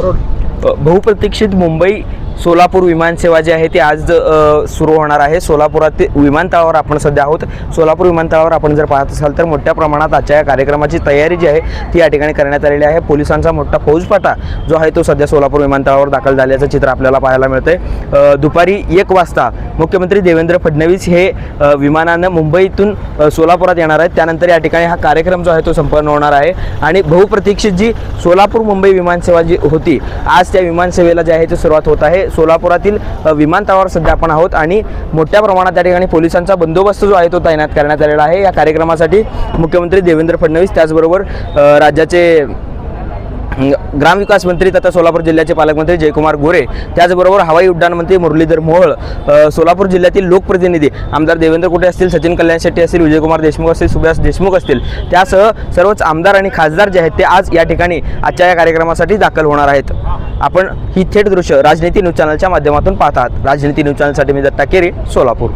अ, बहुप्रतीक्षित मुंबई सोलापूर विमानसेवा जी आहे ती आज सुरू होणार आहे. सोलापुरात विमानतळावर आपण सध्या आहोत. सोलापूर विमानतळावर आपण जर पाहत असाल तर मोठ्या प्रमाणात आजच्या या कार्यक्रमाची तयारी जी आहे ती या ठिकाणी करण्यात आलेली आहे. पोलिसांचा मोठा फौजफाटा जो आहे तो सध्या सोलापूर विमानतळावर दाखल झाल्याचं चित्र आपल्याला पाहायला मिळतंय. दुपारी एक वाजता मुख्यमंत्री देवेंद्र फडणवीस हे विमानानं मुंबईतून सोलापुरात येणार आहेत. त्यानंतर या ठिकाणी हा कार्यक्रम जो आहे तो संपन्न होणार आहे. आणि बहुप्रतीक्षित जी सोलापूर मुंबई विमानसेवा जी होती आज त्या विमानसेवेला जी आहे ती सुरुवात होत आहे. सोलापुरातील विमानतळावर सध्या आपण आहोत आणि मोठ्या प्रमाणात त्या ठिकाणी पोलिसांचा बंदोबस्त जो आहे तो तैनात करण्यात आलेला आहे. या कार्यक्रमासाठी मुख्यमंत्री देवेंद्र फडणवीस त्याचबरोबर राज्याचे ग्रामविकास मंत्री तथा सोलापूर जिल्ह्याचे पालकमंत्री जयकुमार गोरे त्याचबरोबर हवाई उड्डाण मंत्री मुरलीधर मोहोळ सोलापूर जिल्ह्यातील लोकप्रतिनिधी आमदार देवेंद्र कुटे असतील सचिन कल्याण शेट्टी असतील विजयकुमार देशमुख असतील सुभाष देशमुख असतील त्यासह सर्वच आमदार आणि खासदार जे आहेत ते आज या ठिकाणी आजच्या या कार्यक्रमासाठी दाखल होणार आहेत. आपण ही थेट दृश्य राजनीती न्यूज चॅनलच्या माध्यमातून पाहतात. राजनीती न्यूज चॅनलसाठी मी दत्ता केरे सोलापूर.